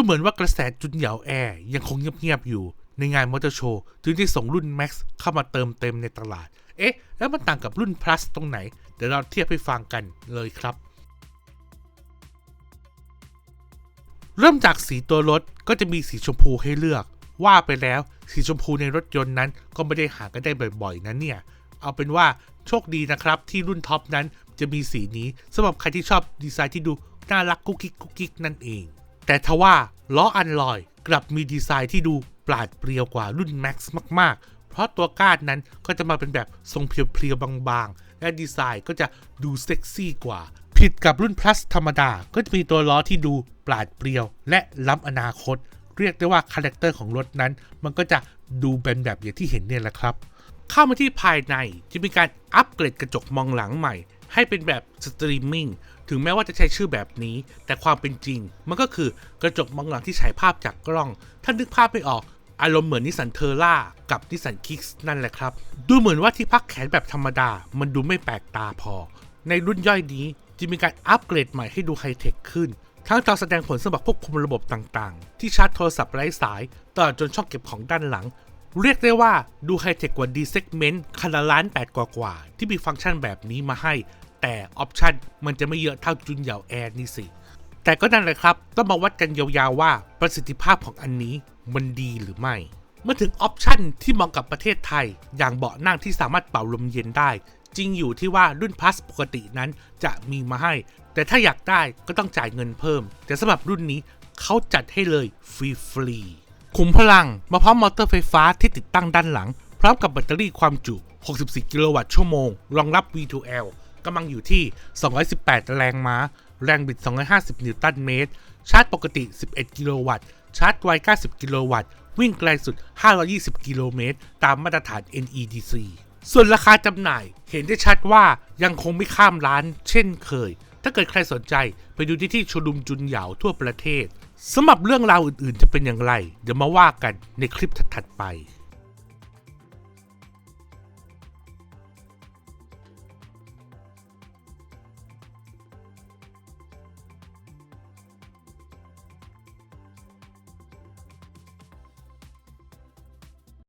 ดูเหมือนว่ากระแสจุนเหยาแอร์ยังคงเงียบๆอยู่ในงานมอเตอร์โชว์จึงได้ส่งรุ่น Max เข้ามาเติมเต็มในตลาด เอ๊ะ แล้วมันต่างกับรุ่น Plus ตรงไหน เดี๋ยวเราเทียบให้ฟังกันเลยครับ เริ่มจากสีตัวรถก็จะมีสีชมพูให้เลือก ว่าไปแล้วสีชมพูในรถยนต์นั้นก็ไม่ได้หากันได้บ่อยๆ นะเนี่ย เอาเป็นว่าโชคดีนะครับที่รุ่นท็อปนั้นจะมีสีนี้สำหรับใครที่ชอบดีไซน์ที่ดูน่ารักกุ๊กกิ๊กกุ๊กกิ๊กนั่นเอง แต่ทว่าล้ออันลอยกลับมีดีไซน์ที่ดูปราดเปรียวกว่ารุ่น Max มาก ๆ เพราะตัวก้านนั้นก็จะมาเป็นแบบทรงเพียวๆบางๆ และดีไซน์ก็จะดูเซ็กซี่กว่า ผิดกับรุ่น plus ธรรมดา ก็จะมีตัวล้อที่ดูปราดเปรียว และล้ำอนาคต เรียกได้ว่าคาแรคเตอร์ของรถนั้น มันก็จะดูเป็นแบบอย่างที่เห็นเนี่ยแหละครับ เข้ามาที่ภายในจะมีการอัปเกรดกระจกมองหลังใหม่ ให้เป็นแบบสตรีมมิ่งถึงแม้ว่าจะใช้ชื่อแบบนี้ แต่ความเป็นจริง มันก็คือกระจกมองหลังที่ฉายภาพจากกล้อง ถ้านึกภาพไม่ออกอารมณ์เหมือนนิสันเทอร่ากับนิสสันคิกส์นั่นแหละครับ ดูเหมือนว่าที่พักแขนแบบธรรมดา มันดูไม่แปลกตาพอ ในรุ่นย่อยนี้จะมีการอัปเกรดใหม่ให้ดูไฮเทคขึ้น ทั้งจอแสดงผลสำหรับควบคุมระบบต่างๆ ที่ชาร์จโทรศัพท์ไร้สายตลอดจนช่องเก็บของด้านหลัง เรียกได้ว่าดูไฮเทคกว่า D segment คันละล้านแปดกว่าๆที่มีฟังก์ชันแบบนี้มาให้ แต่ออปชันมันจะไม่เยอะเท่าจุนเหยาแอร์นี่สิ แต่ก็นั่นแหละครับ ต้องมาวัดกันยาวๆว่าประสิทธิภาพของอันนี้มันดีหรือไม่ เมื่อถึงออปชันที่เหมาะกับประเทศไทย อย่างเบาะนั่งที่สามารถเป่าลมเย็นได้ จริงอยู่ที่ว่ารุ่นพ l สปกตินั้นจะมีมาให้ แต่ถ้าอยากได้ก็ต้องจ่ายเงินเพิ่ม แต่สำหรับรุ่นนี้เขาจัดให้เลยฟรีฟรีๆ ขุมพลัง มาพร้อมมอเตอร์ไฟฟ้าที่ติดตั้งด้านหลัง พร้อมกับแบตเตอรี่ความจุ 64 กิโลวัตต์ชั่วโมง รองรับ V2L กำลังอยู่ที่ 218 แรงม้า แรงบิด 250 นิวตันเมตร ชาร์จปกติ 11 กิโลวัตต์ ชาร์จไว 90 กิโลวัตต์ วิ่งไกลสุด 520 กิโลเมตร ตามมาตรฐาน NEDC ส่วนราคาจำหน่ายเห็นได้ชัดว่ายังคงไม่ข้ามล้านเช่นเคย ถ้าเกิดใครสนใจไปดูที่ที่โชลุมจุนเหยาทั่วประเทศ สำหรับเรื่องราวอื่นๆจะเป็นอย่างไร เดี๋ยวมาว่ากันในคลิปถัดๆไป